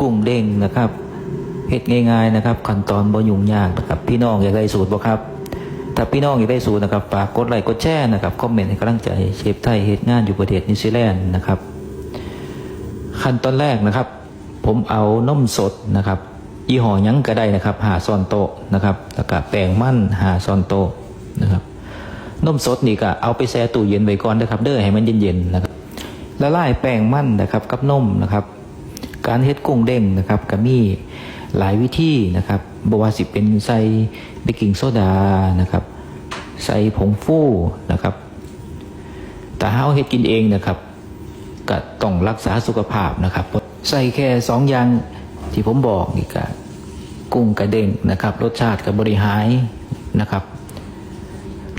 กุ้งเด้งนะครับเฮ็ดง่ายๆนะครับ ขั้นตอนบ่ยุ่งยากนะครับ พี่น้องอยากได้สูตรบ่ครับ ถ้าพี่น้องอยากได้สูตรนะครับฝากกดไลค์กดแชร์นะครับคอมเมนต์ให้กำลังใจเชฟไทยเฮ็ดงานอยู่ประเทศนิวซีแลนด์นะครับ ขั้นตอนแรกนะครับ ผมเอานมสดนะครับยี่ห้อยังก็ได้นะครับหาซอนโตะนะครับแล้วก็แป้งมันหาซอนโตะนะครับนมสดนี่ก็เอาไปแช่ตู้เย็นไว้ก่อนนะครับ เด้อให้มันเย็นๆนะครับละลายแป้งมันนะครับ กับนมนะครับ การเฮ็ดกุ้งเด้งนะครับก็มีหลายวิธีนะครับบว่าสิเป็นใส่เบกกิ้งโซดานะครับ ใส่ผงฟูนะครับ แต่เฮาเฮ็ดกินเองนะครับก็ต้องรักษาสุขภาพนะครับ ใส่แค่สองอย่างที่ผมบอกนี่ก็กุ้งกระเด้งนะครับ รสชาติกับบริหายนะครับ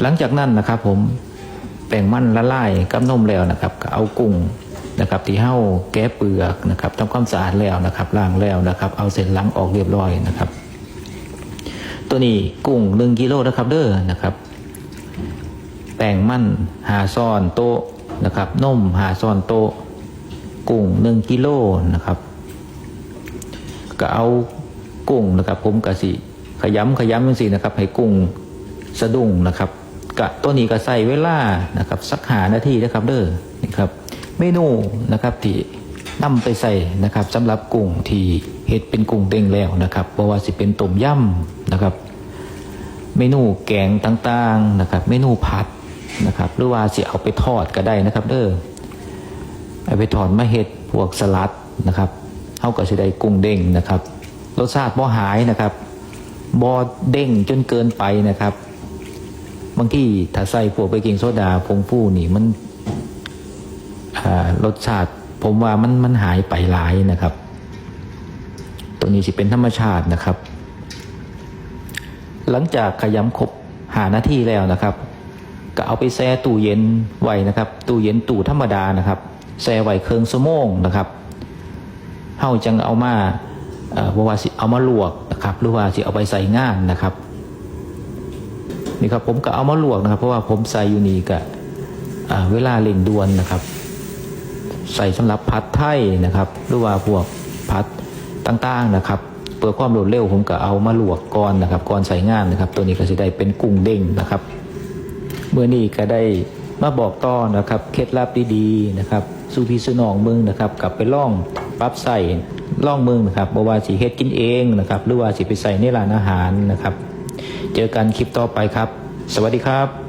หลังจากนั้นนะครับผมแป้งมันละลายกับนมแล้วนะครับ ก็เอากุ้ง นะครับที่เห่าแก้เปลือกนะครับทำความสะอาดแล้วนะครับล้างแล้วนะครับ เอาเส้นหลังออกเรียบร้อยนะครับ ตัวนี้กุ้งหนึ่งกิโลนะครับเด้อนะครับแป้งมันหาซ่อนโต๊ะนะครับนมหาซ่อนโต๊ะกุ้งหนึ่งกิโลนะครับ ก็เอากุ้งนะครับผมกะสิขยำขยำจังสินะครับ ให้กุ้งสะดุ้งนะครับกะตัวนี้ก็ใส่เวลานะครับ สักหานาทีนะครับเด้อนี่ครับ เมนูนะครับที่นำไปใส่นะครับสำหรับกุ้งที่เฮ็ดเป็นกุ้งเด้งแล้วนะครับเพราะว่าสิเป็นต้มยำนะครับ เมนูแกงต่างๆนะครับ เมนูผัดนะครับ หรือว่าสิเอาไปทอดก็ได้นะครับเด้อเอาไปทอดมาเห็ดพวกสลัดนะครับเท่ากับสิได้กุ้งเด้งนะครับรสชาติบ่หายนะครับบ่เด้งจนเกินไปนะครับ บางที่ถ้าใส่พวกเบกกิ้งโซดาผงฟูนี่มัน รสชาติผมว่ามันมันหายไปหลายนะครับ ตัวนี้สิเป็นธรรมชาตินะครับ หลังจากขยำครบหาหน้าที่แล้วนะครับ ก็เอาไปแช่ตู้เย็นไว้นะครับ ตู้เย็นตู้ธรรมดานะครับแช่ไว้เครื่องสมงนะครับเฮาจังเอามาเอ่อบ่ว่าสิเอามาลวกนะครับ หรือว่าสิเอาไปใส่งานนะครับ นี่ครับผมก็เอามาลวกนะครับ เพราะว่าผมใส่อยู่นี่ก็อ่าเวลาเร่งด่วนนะครับ ใส่สำหรับพัดไทยนะครับหรือว่าพวกพัดต่างๆนะครับเพื่อความรวดเร็วผมก็เอามาลวกก่อนนะครับก่อนใส่งานนะครับ ตัวนี้ก็จะได้เป็นกุ้งเด้งนะครับเมื่อนี้ก็ได้มาบอกต่อนะครับเคล็ดลับดีๆนะครับสู่พี่สู่น้องมึงนะครับกลับไปล่องปรับใส่ล่องมึงนะครับบ่ว่าสิเฮ็ดกินเองนะครับหรือว่าสิไปใส่ในร้านอาหารนะครับ เจอกันคลิปต่อไปครับ สวัสดีครับ